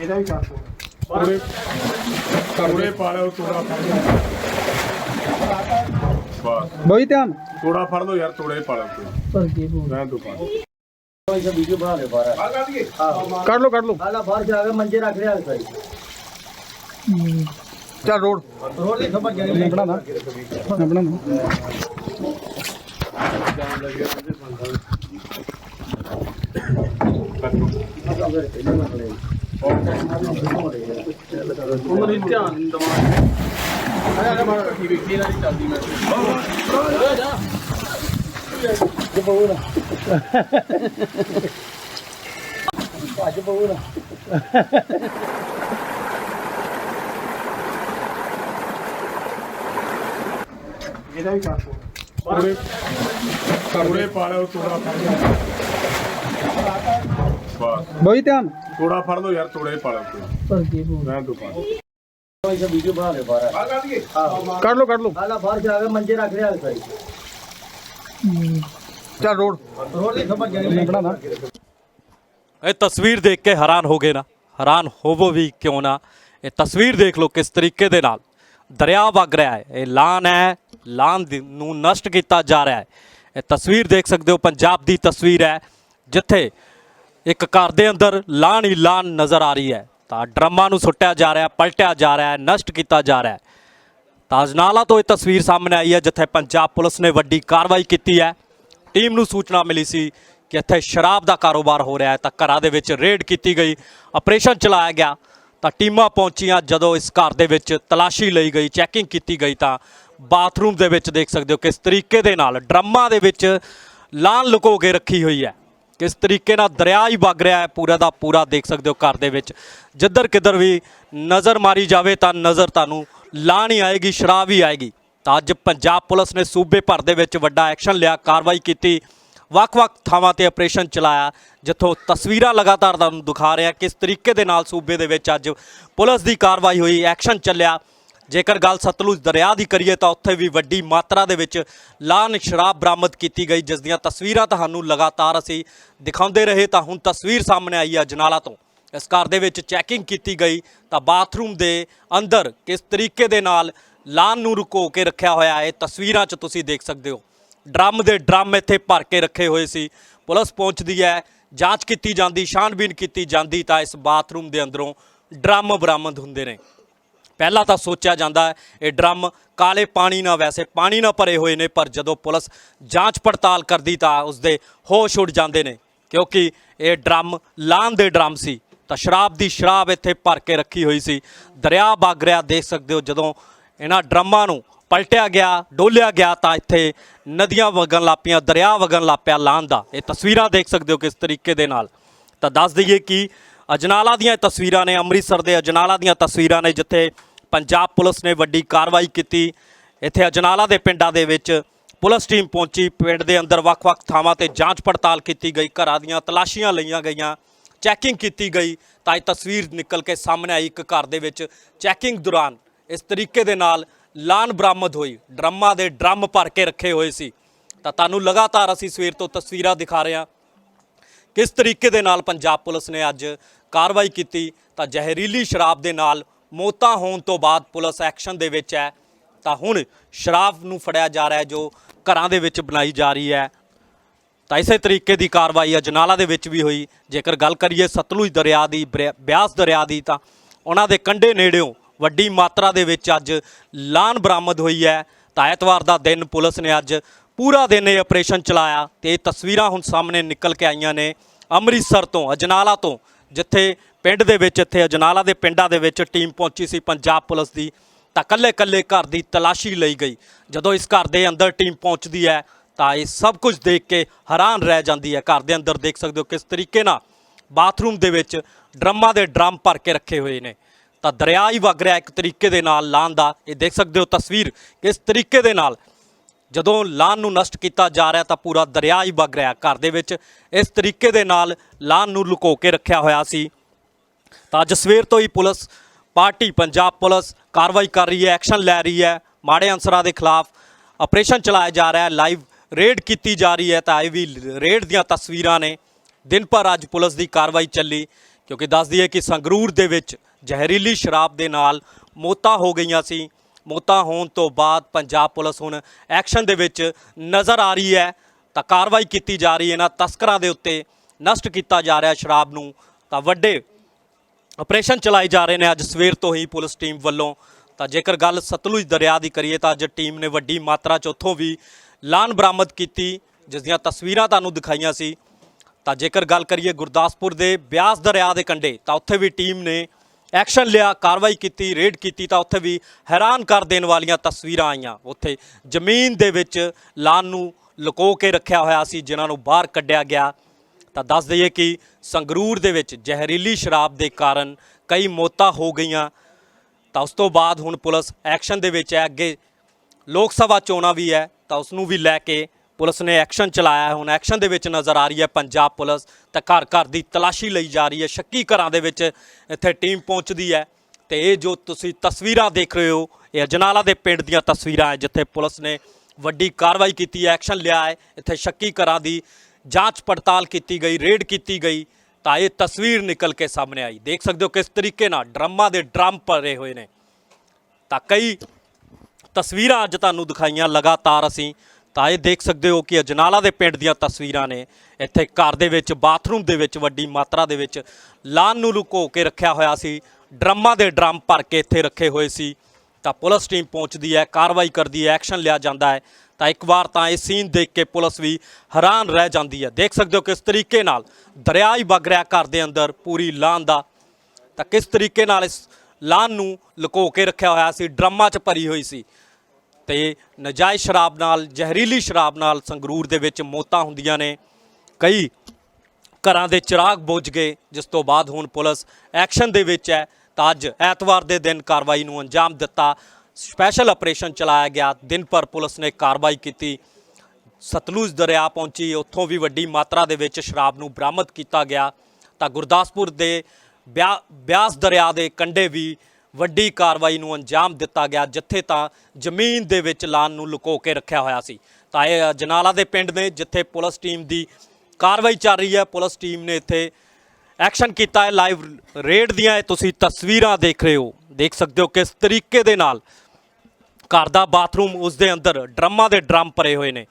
ਇਹਦਾ ਵੀ ਦੋ ਪੂਰੇ ਪੂਰੇ ਪਾ ਲਿਓ ਤੋੜਾ ਫੜ ਲਓ। ਬਸ। ਬਈ ਧਿਆਨ। ਤੋੜਾ ਫੜ ਲਓ ਯਾਰ ਤੋੜੇ ਪਾ ਲਓ। ਪਰ ਕੀ ਬੋਲ ਮੈਂ ਦੁਕਾਨ ਇਹ ਵੀਡੀਓ ਬਣਾ ਲੈ ਬਾਹਰ। ਬਾਹਰ ਕੱਢ ਕੇ ਕੱਢ ਲੋ ਕੱਢ ਲੋ ਆਲਾ ਬਾਹਰ ਜਾ ਕੇ ਮੰਜੇ ਰੱਖ ਲਿਆ ਸਾਈ ਚੱਲ ਰੋਡ। ਰੋਡ ਦੇ ਖਬਰ ਜਾਣੀ ਮੈਂ ਬਣਾਣਾ ਮੈਂ ਬਣਾਣਾ ਉਹਨਾਂ ਨੇ ਧਿਆਨ ਨਹੀਂ ਦਵਾ ਆਇਆ ਮਾਰ ਰੱਖੀ ਵੇਖੀ ਇਹਨਾਂ ਦੀ। ਚੱਲਦੀ ਮੈਂ ਅੱਜ ਬਹੂ ਨਾ ਅੱਜ ਬਹੂ ਨਾ ਇਹਦਾ ਵੀ ਕਰ ਪੂਰੇ ਪੂਰੇ ਪਾ ਲਿਓ ਤੋੜਾ ਫੜ ਲਓ ਬਸ ਬਈ ਧਿਆਨ। ਤੋੜਾ ਫੜ ਲਓ ਯਾਰ ਤੋੜੇ ਪਾ ਲਓ ਪਰ ਕੀ ਬੋਲ ਮੈਂ ਦੁਕਾਨ ਇਹ ਵੀਡੀਓ ਬਣਾ ਲੈ ਬਾਹਰ ਬਾਹਰ ਕੱਢ ਕੇ ਕੱਢ ਲੋ ਕੱਢ ਲੋ ਆਲਾ ਬਾਹਰ ਜਾ ਕੇ ਮੰਜੇ ਰੱਖ ਲਿਆ ਸਾਈ। ਚੱਲ ਰੋਡ। ਰੋਡ ਦੀ ਬਣਾਣਾ ਇਹ ਤਸਵੀਰ ਦੇਖ ਕੇ ਹੈਰਾਨ ਹੋ ਗਏ ਨਾ। ਹੈਰਾਨ ਹੋਵੋ ਵੀ ਕਿਉਂ ਨਾ। ਇਹ ਤਸਵੀਰ ਦੇਖ ਲਓ ਕਿਸ ਤਰੀਕੇ ਦੇ ਨਾਲ। ਦਰਿਆ ਵਗ ਰਿਹਾ ਹੈ। ਇਹ ਲਾਨ ਹੈ। ਲਾਨ ਨੂੰ ਨਸ਼ਟ ਕੀਤਾ ਜਾ ਰਿਹਾ ਹੈ। ਇਹ ਤਸਵੀਰ ਦੇਖ ਸਕਦੇ ਹੋ। ਪੰਜਾਬ ਦੀ ਤਸਵੀਰ ਹੈ। ਜਿੱਥੇ ਇੱਕ ਘਰ ਦੇ ਅੰਦਰ ਲਾਨ ਹੀ ਲਾਨ ਨਜ਼ਰ ਆ ਰਹੀ ਹੈ। ਤਾਂ ਡਰਮਾਂ ਨੂੰ ਸੁੱਟਿਆ ਜਾ ਰਿਹਾ, ਪਲਟਿਆ ਜਾ ਰਿਹਾ ਨਸ਼ਟ ਕੀਤਾ ਜਾ ਰਿਹਾ ਹੈ। ਤਾਂ ਅਜਨਾਲਾ ਤੋਂ ਇਹ ਤਸਵੀਰ ਸਾਹਮਣੇ ਆਈ ਹੈ, ਜਿੱਥੇ ਪੰਜਾਬ ਪੁਲਿਸ ਨੇ ਵੱਡੀ ਕਾਰਵਾਈ ਕੀਤੀ ਹੈ। ਟੀਮ ਨੂੰ ਸੂਚਨਾ ਮਿਲੀ ਸੀ ਕਿ ਇੱਥੇ ਸ਼ਰਾਬ ਦਾ ਕਾਰੋਬਾਰ ਹੋ ਰਿਹਾ ਹੈ, ਤਾਂ ਘਰਾਂ ਦੇ ਵਿੱਚ ਰੇਡ ਕੀਤੀ ਗਈ, ਆਪਰੇਸ਼ਨ ਚਲਾਇਆ ਗਿਆ। ਤਾਂ ਟੀਮਾਂ ਪਹੁੰਚੀਆਂ ਜਦੋਂ ਇਸ ਘਰ ਦੇ ਵਿੱਚ ਤਲਾਸ਼ੀ ਲਈ ਗਈ, ਚੈਕਿੰਗ ਕੀਤੀ ਗਈ, ਤਾਂ ਬਾਥਰੂਮ ਦੇ ਵਿੱਚ ਦੇਖ ਸਕਦੇ ਹੋ ਕਿਸ ਤਰੀਕੇ ਦੇ ਨਾਲ ਡਰਮਾਂ ਦੇ ਵਿੱਚ ਲਾਨ ਲੁਕੋ ਕੇ ਰੱਖੀ ਹੋਈ ਹੈ। ਕਿਸ ਤਰੀਕੇ ਨਾਲ ਦਰਿਆ ਹੀ ਵਗ ਰਿਹਾ ਹੈ, ਪੂਰਾ ਦਾ ਪੂਰਾ ਦੇਖ ਸਕਦੇ ਹੋ ਘਰ ਦੇ ਵਿੱਚ। ਜਿੱਧਰ ਕਿੱਧਰ ਵੀ ਨਜ਼ਰ ਮਾਰੀ ਜਾਵੇ ਤਾਂ ਨਜ਼ਰ ਤੁਹਾਨੂੰ ਲਾਣ ਹੀ ਆਏਗੀ ਸ਼ਰਾਬ ਹੀ ਆਏਗੀ। ਤਾਂ ਅੱਜ ਪੰਜਾਬ ਪੁਲਿਸ ਨੇ ਸੂਬੇ ਭਰ ਦੇ ਵਿੱਚ ਵੱਡਾ ਐਕਸ਼ਨ ਲਿਆ, ਕਾਰਵਾਈ ਕੀਤੀ। ਵੱਖ-ਵੱਖ ਥਾਵਾਂ ਤੇ ਆਪਰੇਸ਼ਨ ਚਲਾਇਆ, ਜਿੱਥੋਂ ਤਸਵੀਰਾਂ ਲਗਾਤਾਰ ਤੁਹਾਨੂੰ ਦਿਖਾ ਰਿਹਾ ਕਿਸ ਤਰੀਕੇ ਦੇ ਨਾਲ ਸੂਬੇ ਦੇ ਵਿੱਚ ਅੱਜ ਪੁਲਿਸ ਦੀ ਕਾਰਵਾਈ ਹੋਈ, ਐਕਸ਼ਨ ਚੱਲਿਆ। ਜੇਕਰ ਗੱਲ ਸਤਲੁਜ ਦਰਿਆ ਦੀ ਕਰੀਏ ਤਾਂ ਉੱਥੇ ਵੀ ਵੱਡੀ ਮਾਤਰਾ ਦੇ ਵਿੱਚ ਲਾਨ ਸ਼ਰਾਬ ਬਰਾਮਦ ਕੀਤੀ ਗਈ, ਜਿਸ ਦੀਆਂ ਤਸਵੀਰਾਂ ਤੁਹਾਨੂੰ ਲਗਾਤਾਰ ਅਸੀਂ ਦਿਖਾਉਂਦੇ ਰਹੇ। ਤਾਂ ਹੁਣ ਤਸਵੀਰ ਸਾਹਮਣੇ ਆਈ ਆ ਜਨਾਲਾ ਤੋਂ। ਇਸ ਘਰ ਦੇ ਵਿੱਚ ਚੈਕਿੰਗ ਕੀਤੀ ਗਈ, ਤਾਂ ਬਾਥਰੂਮ ਦੇ ਅੰਦਰ ਕਿਸ ਤਰੀਕੇ ਦੇ ਨਾਲ ਲਾਨ ਨੂੰ ਰੁਕੋ ਕੇ ਰੱਖਿਆ ਹੋਇਆ ਹੈ, ਇਹ ਤਸਵੀਰਾਂ 'ਚ ਤੁਸੀਂ ਦੇਖ ਸਕਦੇ ਹੋ। ਡਰਮ ਦੇ ਡਰਮ ਇੱਥੇ ਭਰ ਕੇ ਰੱਖੇ ਹੋਏ ਸੀ। ਪੁਲਿਸ ਪਹੁੰਚਦੀ ਹੈ, ਜਾਂਚ ਕੀਤੀ ਜਾਂਦੀ ਛਾਣਬੀਨ ਕੀਤੀ ਜਾਂਦੀ, ਤਾਂ ਇਸ ਬਾਥਰੂਮ ਦੇ ਅੰਦਰੋਂ ਡਰਮ ਬਰਾਮਦ ਹੁੰਦੇ ਨੇ। ਪਹਿਲਾਂ ਤਾਂ ਸੋਚਿਆ ਜਾਂਦਾ ਇਹ ਡਰਮ ਕਾਲੇ ਪਾਣੀ ਨਾਲ ਵੈਸੇ ਪਾਣੀ ਨਾਲ ਭਰੇ ਹੋਏ ਨੇ, ਪਰ ਜਦੋਂ ਪੁਲਿਸ ਜਾਂਚ ਪੜਤਾਲ ਕਰਦੀ ਤਾਂ ਉਸਦੇ ਹੋਸ਼ ਉੱਡ ਜਾਂਦੇ ਨੇ। ਕਿਉਂਕਿ ਇਹ ਡਰਮ ਲਾਨ ਦੇ ਡਰਮ ਸੀ, ਤਾਂ ਸ਼ਰਾਬ ਦੀ ਸ਼ਰਾਬ ਇੱਥੇ ਭਰ ਕੇ ਰੱਖੀ ਹੋਈ ਸੀ। ਦਰਿਆ ਵਗ ਰਿਹਾ, ਦੇਖ ਸਕਦੇ ਹੋ ਜਦੋਂ ਇਹਨਾਂ ਡਰਮਾਂ ਨੂੰ ਪਲਟਿਆ ਗਿਆ, ਡੋਲਿਆ ਗਿਆ, ਤਾਂ ਇੱਥੇ ਨਦੀਆਂ ਵਗਣ ਲੱਪੀਆਂ, ਦਰਿਆ ਵਗਣ ਲੱਪਿਆ ਲਾਨ ਦਾ। ਇਹ ਤਸਵੀਰਾਂ ਦੇਖ ਸਕਦੇ ਹੋ ਕਿਸ ਤਰੀਕੇ ਦੇ ਨਾਲ। ਤਾਂ ਦੱਸ ਦਈਏ ਕਿ ਅਜਨਾਲਾ ਦੀਆਂ ਤਸਵੀਰਾਂ ਨੇ, ਅੰਮ੍ਰਿਤਸਰ ਦੇ ਅਜਨਾਲਾ ਦੀਆਂ ਤਸਵੀਰਾਂ ਨੇ, ਜਿੱਥੇ ਪੰਜਾਬ ਪੁਲਿਸ ਨੇ ਵੱਡੀ ਕਾਰਵਾਈ ਕੀਤੀ। ਇੱਥੇ ਅਜਨਾਲਾ ਦੇ ਪਿੰਡਾਂ ਦੇ ਵਿੱਚ ਪੁਲਿਸ ਟੀਮ ਪਹੁੰਚੀ। ਪਿੰਡ ਦੇ ਅੰਦਰ ਵੱਖ-ਵੱਖ ਥਾਵਾਂ ਤੇ ਜਾਂਚ ਪੜਤਾਲ ਕੀਤੀ ਗਈ। ਘਰਾਂ ਦੀਆਂ ਤਲਾਸ਼ੀਆਂ ਲਈਆਂ ਗਈਆਂ। ਚੈਕਿੰਗ ਕੀਤੀ ਗਈ। ਤਾਂ ਇਹ ਤਸਵੀਰ ਨਿਕਲ ਕੇ ਸਾਹਮਣੇ ਆਈ ਇੱਕ ਘਰ ਦੇ ਵਿੱਚ ਚੈਕਿੰਗ ਦੌਰਾਨ। ਇਸ ਤਰੀਕੇ ਦੇ ਨਾਲ ਲਾਨ ਬਰਾਮਦ ਹੋਈ। ਡਰਮਾਂ ਦੇ ਡਰਮ ਭਰ ਕੇ ਰੱਖੇ ਹੋਏ ਸੀ। ਤਾਂ ਤੁਹਾਨੂੰ ਲਗਾਤਾਰ ਅਸੀਂ ਸਵੇਰ ਤੋਂ ਤਸਵੀਰਾਂ ਦਿਖਾ ਰਹੇ ਹਾਂ। ਕਿਸ ਤਰੀਕੇ ਦੇ ਨਾਲ ਪੰਜਾਬ ਪੁਲਿਸ ਨੇ ਅੱਜ ਕਾਰਵਾਈ ਕੀਤੀ। ਤਾਂ ਜ਼ਹਿਰੀਲੀ ਸ਼ਰਾਬ ਦੇ ਨਾਲ ਮੌਤਾਂ ਹੋਣ ਤੋਂ ਬਾਅਦ ਪੁਲਿਸ ਐਕਸ਼ਨ ਦੇ ਵਿੱਚ ਹੈ। ਤਾਂ ਹੁਣ ਸ਼ਰਾਬ ਨੂੰ ਫੜਿਆ ਜਾ ਰਿਹਾ ਜੋ ਘਰਾਂ ਦੇ ਵਿੱਚ ਬਣਾਈ ਜਾ ਰਹੀ ਹੈ। ਤਾਂ ਇਸੇ ਤਰੀਕੇ ਦੀ ਕਾਰਵਾਈ ਅਜਨਾਲਾ ਦੇ ਵਿੱਚ ਵੀ ਹੋਈ। ਜੇਕਰ ਗੱਲ ਕਰੀਏ ਸਤਲੁਜ ਦਰਿਆ ਦੀ, ਬਰਿਆ- ਬਿਆਸ ਦਰਿਆ ਦੀ, ਤਾਂ ਉਹਨਾਂ ਦੇ ਕੰਢੇ ਨੇੜਿਓਂ ਵੱਡੀ ਮਾਤਰਾ ਦੇ ਵਿੱਚ ਅੱਜ ਲਾਨ ਬਰਾਮਦ ਹੋਈ ਹੈ। ਤਾਂ ਐਤਵਾਰ ਦਾ ਦਿਨ ਪੁਲਿਸ ਨੇ ਅੱਜ ਪੂਰਾ ਦਿਨ ਇਹ ਆਪਰੇਸ਼ਨ ਚਲਾਇਆ ਤੇ ਇਹ ਤਸਵੀਰਾਂ ਹੁਣ ਸਾਹਮਣੇ ਨਿਕਲ ਕੇ ਆਈਆਂ ਨੇ। ਅੰਮ੍ਰਿਤਸਰ ਤੋਂ, ਅਜਨਾਲਾ ਤੋਂ, ਜਿੱਥੇ ਪਿੰਡ ਦੇ ਵਿੱਚ ਇੱਥੇ ਅਜਨਾਲਾ ਦੇ ਪਿੰਡਾਂ ਦੇ ਵਿੱਚ ਟੀਮ ਪਹੁੰਚੀ ਸੀ ਪੰਜਾਬ ਪੁਲਿਸ ਦੀ। ਤਾਂ ਕੱਲੇ-ਕੱਲੇ ਘਰ ਦੀ ਤਲਾਸ਼ੀ ਲਈ ਗਈ। ਜਦੋਂ ਇਸ ਘਰ ਦੇ ਅੰਦਰ ਟੀਮ ਪਹੁੰਚਦੀ ਹੈ, ਤਾਂ ਇਹ ਸਭ ਕੁਝ ਦੇਖ ਕੇ ਹੈਰਾਨ ਰਹਿ ਜਾਂਦੀ ਹੈ। ਘਰ ਦੇ ਅੰਦਰ ਦੇਖ ਸਕਦੇ ਹੋ ਕਿਸ ਤਰੀਕੇ ਨਾਲ ਬਾਥਰੂਮ ਦੇ ਵਿੱਚ ਡਰਮਾਂ ਦੇ ਡਰਮ ਭਰ ਕੇ ਰੱਖੇ ਹੋਏ ਨੇ। ਤਾਂ ਦਰਿਆ ਹੀ ਵਗ ਰਿਹਾ ਇੱਕ ਤਰੀਕੇ ਦੇ ਨਾਲ ਲਾਨ ਦਾ। ਇਹ ਦੇਖ ਸਕਦੇ ਹੋ ਤਸਵੀਰ ਕਿਸ ਤਰੀਕੇ ਦੇ ਨਾਲ। ਜਦੋਂ ਲਾਨ ਨੂੰ ਨਸ਼ਟ ਕੀਤਾ ਜਾ ਰਿਹਾ, ਤਾਂ ਪੂਰਾ ਦਰਿਆ ਹੀ ਵਗ ਰਿਹਾ। ਘਰ ਦੇ ਵਿੱਚ ਇਸ ਤਰੀਕੇ ਦੇ ਨਾਲ ਲਾਨ ਨੂੰ ਲੁਕੋ ਕੇ ਰੱਖਿਆ ਹੋਇਆ ਸੀ। ਤਾਂ ਅੱਜ ਸਵੇਰ ਤੋਂ ਹੀ ਪੁਲਿਸ, ਪਾਰਟੀ, ਪੰਜਾਬ ਪੁਲਿਸ ਕਾਰਵਾਈ ਕਰ ਰਹੀ ਹੈ, ਐਕਸ਼ਨ ਲੈ ਰਹੀ ਹੈ। ਮਾੜੇ ਅਨਸਰਾਂ ਦੇ ਖਿਲਾਫ ਆਪਰੇਸ਼ਨ ਚਲਾਇਆ ਜਾ ਰਿਹਾ ਹੈ, ਲਾਈਵ ਰੇਡ ਕੀਤੀ ਜਾ ਰਹੀ ਹੈ ਤਾਂ ਇਹ ਵੀ ਰੇਡ ਦੀਆਂ ਤਸਵੀਰਾਂ ਨੇ। ਦਿਨ ਭਰ ਅੱਜ ਪੁਲਿਸ ਦੀ ਕਾਰਵਾਈ ਚੱਲੀ, ਕਿਉਂਕਿ ਦੱਸਦੀ ਹੈ ਕਿ ਸੰਗਰੂਰ ਦੇ ਵਿੱਚ ਜ਼ਹਿਰੀਲੀ ਸ਼ਰਾਬ ਦੇ ਨਾਲ ਮੌਤਾਂ ਹੋ ਗਈਆਂ ਸੀ। ਮੌਤਾਂ ਹੋਣ ਤੋਂ ਬਾਅਦ ਪੰਜਾਬ ਪੁਲਿਸ ਹੁਣ ਐਕਸ਼ਨ ਦੇ ਵਿੱਚ ਨਜ਼ਰ ਆ ਰਹੀ ਹੈ। ਤਾਂ ਕਾਰਵਾਈ ਕੀਤੀ ਜਾ ਰਹੀ ਹੈ, ਇਹਨਾਂ ਤਸਕਰਾਂ ਦੇ ਉੱਤੇ ਨਸ਼ਟ ਕੀਤਾ ਜਾ ਰਿਹਾ ਸ਼ਰਾਬ ਨੂੰ। ਤਾਂ ਵੱਡੇ ਆਪਰੇਸ਼ਨ ਚਲਾਏ ਜਾ ਰਹੇ ਨੇ ਅੱਜ ਸਵੇਰ ਤੋਂ ਹੀ ਪੁਲਿਸ ਟੀਮ ਵੱਲੋਂ। ਤਾਂ ਜੇਕਰ ਗੱਲ ਸਤਲੁਜ ਦਰਿਆ ਦੀ ਕਰੀਏ ਤਾਂ ਅੱਜ ਟੀਮ ਨੇ ਵੱਡੀ ਮਾਤਰਾ 'ਚ ਉੱਥੋਂ ਵੀ ਲਾਨ ਬਰਾਮਦ ਕੀਤੀ, ਜਿਸ ਦੀਆਂ ਤਸਵੀਰਾਂ ਤੁਹਾਨੂੰ ਦਿਖਾਈਆਂ ਸੀ। ਤਾਂ ਜੇਕਰ ਗੱਲ ਕਰੀਏ ਗੁਰਦਾਸਪੁਰ ਦੇ ਬਿਆਸ ਦਰਿਆ ਦੇ ਕੰਢੇ, ਤਾਂ ਉੱਥੇ ਵੀ ਟੀਮ ਨੇ ਐਕਸ਼ਨ ਲਿਆ, ਕਾਰਵਾਈ ਕੀਤੀ, ਰੇਡ ਕੀਤੀ, ਤਾਂ ਉੱਥੇ ਵੀ ਹੈਰਾਨ ਕਰ ਦੇਣ ਵਾਲੀਆਂ ਤਸਵੀਰਾਂ ਆਈਆਂ। ਉੱਥੇ ਜ਼ਮੀਨ ਦੇ ਵਿੱਚ ਲਾਨ ਨੂੰ ਲੁਕੋ ਕੇ ਰੱਖਿਆ ਹੋਇਆ ਸੀ, ਜਿਨ੍ਹਾਂ ਨੂੰ ਬਾਹਰ ਕੱਢਿਆ ਗਿਆ। ਤਾਂ ਦੱਸ ਦਈਏ ਕਿ ਸੰਗਰੂਰ ਦੇ ਵਿੱਚ ਜ਼ਹਿਰੀਲੀ ਸ਼ਰਾਬ ਦੇ ਕਾਰਨ ਕਈ ਮੌਤਾਂ ਹੋ ਗਈਆਂ। ਤਾਂ ਉਸ ਤੋਂ ਬਾਅਦ ਹੁਣ ਪੁਲਿਸ ਐਕਸ਼ਨ ਦੇ ਵਿੱਚ ਹੈ। ਅੱਗੇ ਲੋਕ ਸਭਾ ਚੋਣਾਂ ਵੀ ਹੈ, ਤਾਂ ਉਸ ਨੂੰ ਵੀ ਲੈ ਕੇ ਪੁਲਿਸ ਨੇ ਐਕਸ਼ਨ ਚਲਾਇਆ ਹੁਣ ਐਕਸ਼ਨ ਦੇ ਵਿੱਚ ਨਜ਼ਰ ਆ ਰਹੀ ਹੈ ਪੰਜਾਬ ਪੁਲਿਸ। ਤਾਂ ਘਰ ਘਰ ਦੀ ਤਲਾਸ਼ੀ ਲਈ ਜਾ ਰਹੀ ਹੈ। ਸ਼ੱਕੀ ਘਰਾਂ ਦੇ ਵਿੱਚ ਇੱਥੇ ਟੀਮ ਪਹੁੰਚਦੀ ਹੈ। ਤੇ ਇਹ ਜੋ ਤੁਸੀਂ ਤਸਵੀਰਾਂ ਦੇਖ ਰਹੇ ਹੋ, ਇਹ ਅਜਨਾਲਾ ਦੇ ਪਿੰਡ ਦੀਆਂ ਤਸਵੀਰਾਂ ਹੈ, ਜਿੱਥੇ ਪੁਲਿਸ ਨੇ ਵੱਡੀ ਕਾਰਵਾਈ ਕੀਤੀ ਹੈ, ਐਕਸ਼ਨ ਲਿਆ ਹੈ। ਇੱਥੇ ਸ਼ੱਕੀ ਘਰਾਂ ਦੀ ਜਾਂਚ ਪੜਤਾਲ ਕੀਤੀ ਗਈ, ਰੇਡ ਕੀਤੀ ਗਈ, ਤਾਂ ਇਹ ਤਸਵੀਰ ਨਿਕਲ ਕੇ ਸਾਹਮਣੇ ਆਈ। ਦੇਖ ਸਕਦੇ ਹੋ ਕਿਸ ਤਰੀਕੇ ਨਾਲ ਡਰਮਾਂ ਦੇ ਡਰਮ ਭਰੇ ਹੋਏ ਨੇ। ਤਾਂ ਕਈ ਤਸਵੀਰਾਂ ਅੱਜ ਤੁਹਾਨੂੰ ਦਿਖਾਈਆਂ ਲਗਾਤਾਰ ਅਸੀਂ। ਤਾਂ ਇਹ ਦੇਖ ਸਕਦੇ ਹੋ ਕਿ ਅਜਨਾਲਾ ਦੇ ਪਿੰਡ ਦੀਆਂ ਤਸਵੀਰਾਂ ਨੇ। ਇੱਥੇ ਘਰ ਦੇ ਵਿੱਚ, ਬਾਥਰੂਮ ਦੇ ਵਿੱਚ ਵੱਡੀ ਮਾਤਰਾ ਦੇ ਵਿੱਚ ਲਾਨ ਨੂੰ ਲੁਕੋ ਕੇ ਰੱਖਿਆ ਹੋਇਆ ਸੀ। ਡਰਮਾਂ ਦੇ ਡਰਮ ਭਰ ਕੇ ਇੱਥੇ ਰੱਖੇ ਹੋਏ ਸੀ। ਤਾਂ ਪੁਲਿਸ ਟੀਮ ਪਹੁੰਚਦੀ ਹੈ, ਕਾਰਵਾਈ ਕਰਦੀ ਹੈ, ਐਕਸ਼ਨ ਲਿਆ ਜਾਂਦਾ ਹੈ। ਤਾਂ ਇੱਕ ਵਾਰ ਤਾਂ ਇਹ ਸੀਨ ਦੇਖ ਕੇ ਪੁਲਿਸ ਵੀ ਹੈਰਾਨ ਰਹਿ ਜਾਂਦੀ ਹੈ। ਦੇਖ ਸਕਦੇ ਹੋ ਕਿਸ ਤਰੀਕੇ ਨਾਲ ਦਰਿਆ ਹੀ ਵਗ ਰਿਹਾ ਘਰ ਦੇ ਅੰਦਰ ਪੂਰੀ ਲਾਨ ਦਾ। ਤਾਂ ਕਿਸ ਤਰੀਕੇ ਨਾਲ ਇਸ ਲਾਨ ਨੂੰ ਲੁਕੋ ਕੇ ਰੱਖਿਆ ਹੋਇਆ ਸੀ, ਡਰਮਾਂ 'ਚ ਭਰੀ ਹੋਈ ਸੀ। ਤੇ ਨਜਾਇਜ਼ ਸ਼ਰਾਬ ਨਾਲ, ਜ਼ਹਿਰੀਲੀ ਸ਼ਰਾਬ ਨਾਲ ਸੰਗਰੂਰ ਦੇ ਵਿੱਚ ਮੌਤਾਂ ਹੁੰਦੀਆਂ ਨੇ। ਕਈ ਘਰਾਂ ਦੇ ਚਿਰਾਗ ਬੁਝ ਗਏ, ਜਿਸ ਤੋਂ ਬਾਅਦ ਹੁਣ ਪੁਲਿਸ ਐਕਸ਼ਨ ਦੇ ਵਿੱਚ ਹੈ। ਤਾਂ ਅੱਜ ਐਤਵਾਰ ਦੇ ਦਿਨ ਕਾਰਵਾਈ ਨੂੰ ਅੰਜਾਮ ਦਿੱਤਾ ਸਪੈਸ਼ਲ ਆਪਰੇਸ਼ਨ ਚਲਾਇਆ ਗਿਆ। ਦਿਨ ਭਰ ਪੁਲਿਸ ਨੇ ਕਾਰਵਾਈ ਕੀਤੀ। ਸਤਲੁਜ ਦਰਿਆ ਪਹੁੰਚੀ। ਉੱਥੋਂ ਵੀ ਵੱਡੀ ਮਾਤਰਾ ਦੇ ਵਿੱਚ ਸ਼ਰਾਬ ਨੂੰ ਬਰਾਮਦ ਕੀਤਾ ਗਿਆ। ਤਾਂ ਗੁਰਦਾਸਪੁਰ ਦੇ ਬਿਆ- ਬਿਆਸ ਦਰਿਆ ਦੇ ਕੰਢੇ ਵੀ ਵੱਡੀ ਕਾਰਵਾਈ ਨੂੰ ਅੰਜਾਮ ਦਿੱਤਾ ਗਿਆ, ਜਿੱਥੇ ਤਾਂ ਜ਼ਮੀਨ ਦੇ ਵਿੱਚ ਲਾਨ ਨੂੰ ਲੁਕੋ ਕੇ ਰੱਖਿਆ ਹੋਇਆ ਸੀ। ਤਾਂ ਇਹ ਜਨਾਲਾ ਦੇ ਪਿੰਡ ਨੇ, ਜਿੱਥੇ ਪੁਲਿਸ ਟੀਮ ਦੀ ਕਾਰਵਾਈ ਚੱਲ ਰਹੀ ਹੈ। ਪੁਲਿਸ ਟੀਮ ਨੇ ਇੱਥੇ ਐਕਸ਼ਨ ਕੀਤਾ ਹੈ। ਲਾਈਵ ਰੇਡ ਦੀਆਂ ਇਹ ਤੁਸੀਂ ਤਸਵੀਰਾਂ ਦੇਖ ਰਹੇ ਹੋ। ਦੇਖ ਸਕਦੇ ਹੋ ਕਿਸ ਤਰੀਕੇ ਦੇ ਨਾਲ ਘਰ ਦਾ ਬਾਥਰੂਮ ਉਸ ਦੇ ਅੰਦਰ, ਡਰਮਾਂ ਦੇ ਡਰਮ ਭਰੇ ਹੋਏ ਨੇ।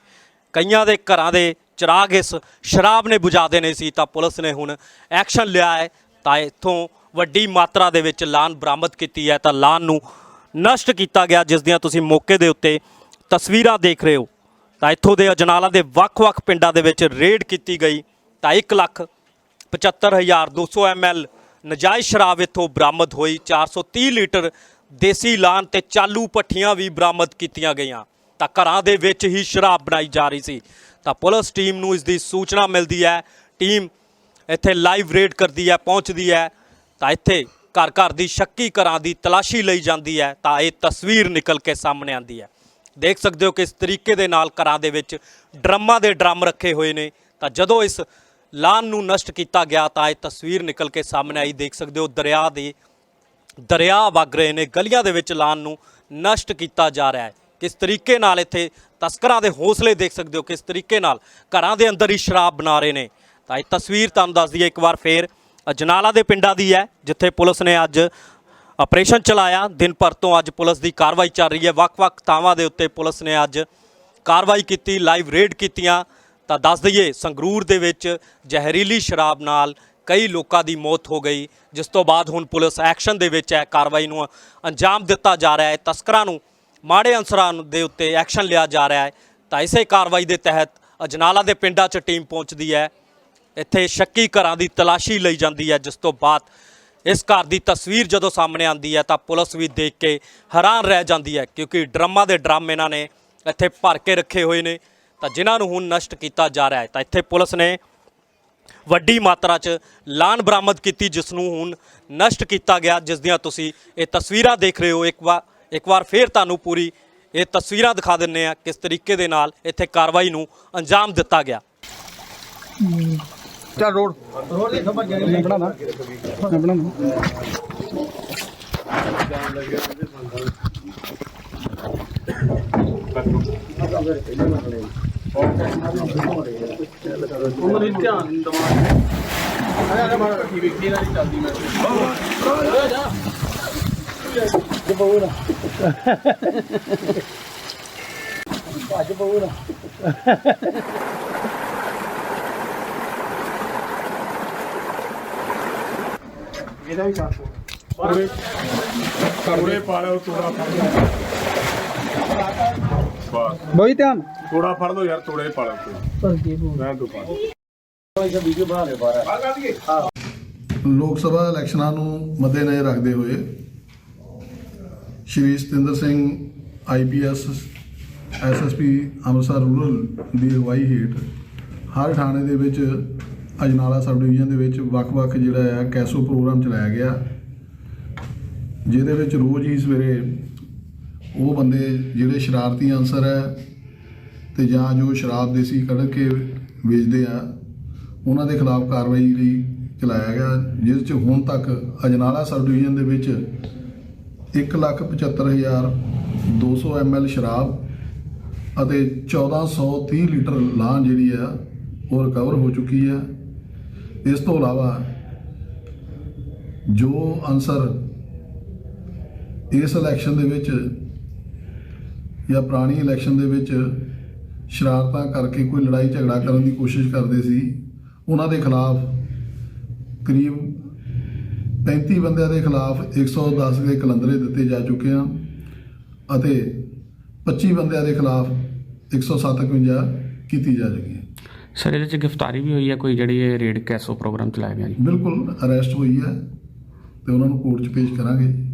ਕਈਆਂ ਦੇ ਘਰਾਂ ਦੇ ਚਿਰਾਗ ਇਸ ਸ਼ਰਾਬ ਨੇ ਬੁਝਾ ਦੇਣੇ ਸੀ, ਤਾਂ ਪੁਲਿਸ ਨੇ ਹੁਣ ਐਕਸ਼ਨ ਲਿਆ ਹੈ। ਤਾਂ ਇੱਥੋਂ ਵੱਡੀ ਮਾਤਰਾ ਦੇ ਵਿੱਚ ਲਾਨ ਬਰਾਮਦ ਕੀਤੀ ਹੈ, ਤਾਂ ਲਾਨ ਨੂੰ ਨਸ਼ਟ ਕੀਤਾ ਗਿਆ, ਜਿਸ ਦੀਆਂ ਤੁਸੀਂ ਮੌਕੇ ਦੇ ਉੱਤੇ ਤਸਵੀਰਾਂ ਦੇਖ ਰਹੇ ਹੋ। ਤਾਂ ਇੱਥੋਂ ਦੇ ਅਜਨਾਲਾ ਦੇ ਵੱਖ-ਵੱਖ ਪਿੰਡਾਂ ਦੇ ਵਿੱਚ ਰੇਡ ਕੀਤੀ ਗਈ, ਤਾਂ 1 ਲੱਖ 75200 ml ਨਜਾਇਜ਼ ਸ਼ਰਾਬ ਇੱਥੋਂ ਬਰਾਮਦ ਹੋਈ। 430 ਲੀਟਰ ਦੇਸੀ ਲਾਨ ਤੇ ਚਾਲੂ ਪੱਠੀਆਂ ਵੀ ਬਰਾਮਦ ਕੀਤੀਆਂ ਗਈਆਂ। ਤਾਂ ਘਰਾਂ ਦੇ ਵਿੱਚ ਹੀ ਸ਼ਰਾਬ ਬਣਾਈ ਜਾ ਰਹੀ ਸੀ। ਤਾਂ ਪੁਲਿਸ ਟੀਮ ਨੂੰ ਇਸ ਦੀ ਸੂਚਨਾ ਮਿਲਦੀ ਹੈ। ਟੀਮ ਇੱਥੇ ਲਾਈਵ ਰੇਡ ਕਰਦੀ ਹੈ, ਪਹੁੰਚਦੀ ਹੈ। ਤਾਂ ਇੱਥੇ ਘਰ ਘਰ ਦੀ ਸ਼ੱਕੀ ਘਰਾਂ ਦੀ ਤਲਾਸ਼ੀ ਲਈ ਜਾਂਦੀ ਹੈ। ਤਾਂ ਇਹ ਤਸਵੀਰ ਨਿਕਲ ਕੇ ਸਾਹਮਣੇ ਆਂਦੀ ਹੈ। ਦੇਖ ਸਕਦੇ ਹੋ ਕਿਸ ਤਰੀਕੇ ਦੇ ਨਾਲ ਘਰਾਂ ਦੇ ਵਿੱਚ ਡਰਮਾਂ ਦੇ ਡਰਮ ਰੱਖੇ ਹੋਏ ਨੇ। ਤਾਂ ਜਦੋਂ ਇਸ ਲਾਨ ਨੂੰ ਨਸ਼ਟ ਕੀਤਾ ਗਿਆ ਤਾਂ ਇਹ ਤਸਵੀਰ ਨਿਕਲ ਕੇ ਸਾਹਮਣੇ ਆਈ। ਦੇਖ ਸਕਦੇ ਹੋ ਦਰਿਆ ਦੇ ਦਰਿਆ ਵਗ ਰਹੇ ਨੇ, ਗਲੀਆਂ ਦੇ ਵਿੱਚ ਲਾਨ ਨੂੰ ਨਸ਼ਟ ਕੀਤਾ ਜਾ ਰਿਹਾ ਹੈ। ਕਿਸ ਤਰੀਕੇ ਨਾਲ ਇੱਥੇ ਤਸਕਰਾਂ ਦੇ ਹੌਸਲੇ ਦੇਖ ਸਕਦੇ ਹੋ? ਕਿਸ ਤਰੀਕੇ ਨਾਲ ਘਰਾਂ ਦੇ ਅੰਦਰ ਹੀ ਸ਼ਰਾਬ ਬਣਾ ਰਹੇ ਨੇ? ਤਾਂ ਇਹ ਤਸਵੀਰ ਤੁਹਾਨੂੰ ਦੱਸ ਦਈਏ ਇੱਕ ਵਾਰ ਫੇਰ। ਅਜਨਾਲਾ ਦੇ ਪਿੰਡਾਂ ਦੀ ਹੈ, ਜਿੱਥੇ ਪੁਲਿਸ ਨੇ ਅੱਜ ਆਪਰੇਸ਼ਨ ਚਲਾਇਆ। ਦਿਨ ਭਰ ਤੋਂ ਅੱਜ ਪੁਲਿਸ ਦੀ ਕਾਰਵਾਈ ਚੱਲ ਰਹੀ ਹੈ। ਵੱਖ-ਵੱਖ ਥਾਵਾਂ ਦੇ ਉੱਤੇ ਪੁਲਿਸ ਨੇ ਅੱਜ ਕਾਰਵਾਈ ਕੀਤੀ, ਲਾਈਵ ਰੇਡ ਕੀਤੀਆਂ। ਤਾਂ ਦੱਸ ਦਈਏ, ਸੰਗਰੂਰ ਦੇ ਵਿੱਚ ਜ਼ਹਿਰੀਲੀ ਸ਼ਰਾਬ ਨਾਲ ਕਈ ਲੋਕਾਂ ਦੀ ਮੌਤ ਹੋ ਗਈ, ਜਿਸ ਤੋਂ ਬਾਅਦ ਹੁਣ ਪੁਲਿਸ ਐਕਸ਼ਨ ਦੇ ਵਿੱਚ ਹੈ, ਕਾਰਵਾਈ ਨੂੰ ਅੰਜਾਮ ਦਿੱਤਾ ਜਾ ਰਿਹਾ ਹੈ। ਤਸਕਰਾਂ ਨੂੰ ਮਾੜੇ ਅਨਸਰਾਂ ਦੇ ਉੱਤੇ ਐਕਸ਼ਨ ਲਿਆ ਜਾ ਰਿਹਾ ਹੈ। ਤਾਂ ਇਸੇ ਕਾਰਵਾਈ ਦੇ ਤਹਿਤ ਅਜਨਾਲਾ ਦੇ ਪਿੰਡਾਂ 'ਚ ਟੀਮ ਪਹੁੰਚਦੀ ਹੈ। ਇੱਥੇ ਸ਼ੱਕੀ ਘਰਾਂ ਦੀ ਤਲਾਸ਼ੀ ਲਈ ਜਾਂਦੀ ਹੈ, ਜਿਸ ਤੋਂ ਬਾਅਦ ਇਸ ਘਰ ਦੀ ਤਸਵੀਰ ਜਦੋਂ ਸਾਹਮਣੇ ਆਉਂਦੀ ਹੈ, ਤਾਂ ਪੁਲਿਸ ਵੀ ਦੇਖ ਕੇ ਹੈਰਾਨ ਰਹਿ ਜਾਂਦੀ ਹੈ, ਕਿਉਂਕਿ ਡਰਮਾਂ ਦੇ ਡਰਮ ਇਹਨਾਂ ਨੇ ਇੱਥੇ ਭਰ ਕੇ ਰੱਖੇ ਹੋਏ ਨੇ। ਤਾਂ ਜਿਨ੍ਹਾਂ ਨੂੰ ਹੁਣ ਨਸ਼ਟ ਕੀਤਾ ਜਾ ਰਿਹਾ ਹੈ, ਤਾਂ ਇੱਥੇ ਪੁਲਿਸ ਨੇ ਵੱਡੀ ਮਾਤਰਾ 'ਚ ਲਾਨ ਬਰਾਮਦ ਕੀਤੀ ਜਿਸ ਨੂੰ ਹੁਣ ਨਸ਼ਟ ਕੀਤਾ ਗਿਆ ਜਿਸ ਦੀਆਂ ਤੁਸੀਂ ਇਹ ਤਸਵੀਰਾਂ ਦੇਖ ਰਹੇ ਹੋ। ਇੱਕ ਵਾਰ ਇੱਕ ਵਾਰ ਫੇਰ ਤੁਹਾਨੂੰ ਪੂਰੀ ਇਹ ਤਸਵੀਰਾਂ ਦਿਖਾ ਦਿੰਨੇ ਆ ਕਿਸ ਤਰੀਕੇ ਦੇ ਨਾਲ ਇੱਥੇ ਕਾਰਵਾਈ ਨੂੰ ਅੰਜਾਮ ਦਿੱਤਾ ਗਿਆ। ਚੱਲ ਰੋਡ। ਰੋਡ ਦੇ ਖੱਬਾ ਜਾਣੀ ਮੈਂ ਬਣਾਣਾ ਮੈਂ ਬਣਾਣਾ ਉਹਨਾਂ ਦੀ ਧਿਆਨ ਦਵਾ ਆ ਜਾ ਮਾੜਾ ਕੀ ਵੇਖੀ ਇਹਨਾਂ ਦੀ ਚੱਲਦੀ ਮੈਂ। ਇਹਦਾ ਵੀ ਕਰ। ਤੋੜੇ ਤੋੜੇ ਪਾ ਲਿਓ ਤੋੜਾ ਫੜ ਲਓ ਬਸ। ਬਈ ਧਿਆਨ। ਤੋੜਾ ਫੜ ਲਓ ਯਾਰ ਤੋੜੇ ਪਾ ਲਿਓ ਮੈਂ ਤੋਂ ਪਾ ਲੋਕ ਸਭਾ ਇਲੈਕਸ਼ਨਾਂ ਨੂੰ ਮੱਦੇਨਜ਼ਰ ਰੱਖਦੇ ਹੋਏ Shri Satinder Singh IPS SSP Amritsar rural ਦੀ ਅਗਵਾਈ ਹੇਠ ਹਰ ਥਾਣੇ ਦੇ ਵਿੱਚ ਅਜਨਾਲਾ ਸਬ ਡਿਵੀਜ਼ਨ ਦੇ ਵਿੱਚ ਵੱਖ-ਵੱਖ ਜਿਹੜਾ ਹੈ ਕੈਸੋ ਪ੍ਰੋਗਰਾਮ ਚਲਾਇਆ ਗਿਆ। ਜਿਹਦੇ ਵਿੱਚ ਰੋਜ਼ ਹੀ ਸਵੇਰੇ ਉਹ ਬੰਦੇ ਜਿਹੜੇ ਸ਼ਰਾਰਤੀ ਅਨਸਰ ਹੈ ਤੇ ਜਾਂ ਜੋ ਸ਼ਰਾਬ ਦੇਸੀ ਕੱਢ ਕੇ ਵੇਚਦੇ ਆ, ਉਹਨਾਂ ਦੇ ਖਿਲਾਫ ਕਾਰਵਾਈ ਲਈ ਚਲਾਇਆ ਗਿਆ, ਜਿਸ 'ਚ ਹੁਣ ਤੱਕ ਅਜਨਾਲਾ ਸਬ ਡਿਵੀਜ਼ਨ ਦੇ ਵਿੱਚ 175200 ml ਸ਼ਰਾਬ ਅਤੇ 1430 ਲੀਟਰ ਲਾਂਹ ਜਿਹੜੀ ਆ, ਉਹ ਰਿਕਵਰ ਹੋ ਚੁੱਕੀ ਆ। ਇਸ ਤੋਂ ਇਲਾਵਾ ਜੋ ਅਨਸਰ ਇਸ ਇਲੈਕਸ਼ਨ ਦੇ ਵਿੱਚ ਜਾਂ ਪੁਰਾਣੀ ਇਲੈਕਸ਼ਨ ਦੇ ਵਿੱਚ ਸ਼ਰਾਰਤਾਂ ਕਰਕੇ ਕੋਈ ਲੜਾਈ ਝਗੜਾ ਕਰਨ ਦੀ ਕੋਸ਼ਿਸ਼ ਕਰਦੇ ਸੀ ਉਹਨਾਂ ਦੇ ਖਿਲਾਫ ਕਰੀਬ 35 ਬੰਦਿਆਂ ਦੇ ਖਿਲਾਫ 110 ਦੇ ਕਲੰਦਰੇ ਦਿੱਤੇ ਜਾ ਚੁੱਕੇ ਹਨ ਅਤੇ 25 ਬੰਦਿਆਂ ਦੇ ਖਿਲਾਫ 157 ਕੀਤੀ ਜਾ ਚੁੱਕੀ ਹੈ। ਸਰ ਇਹਦੇ ਚ ਗ੍ਰਿਫਤਾਰੀ ਵੀ ਹੋਈ ਹੈ ਕੋਈ ਜਿਹੜੀ ਇਹ ਰੇਡ ਕੈਸੋ ਪ੍ਰੋਗਰਾਮ ਚਲਾਇਆ ਗਿਆ ਜੀ? ਬਿਲਕੁਲ ਅਰੈਸਟ ਹੋਈ ਹੈ ਤੇ ਉਹਨਾਂ ਨੂੰ ਕੋਰਟ 'ਚ ਪੇਸ਼ ਕਰਾਂਗੇ।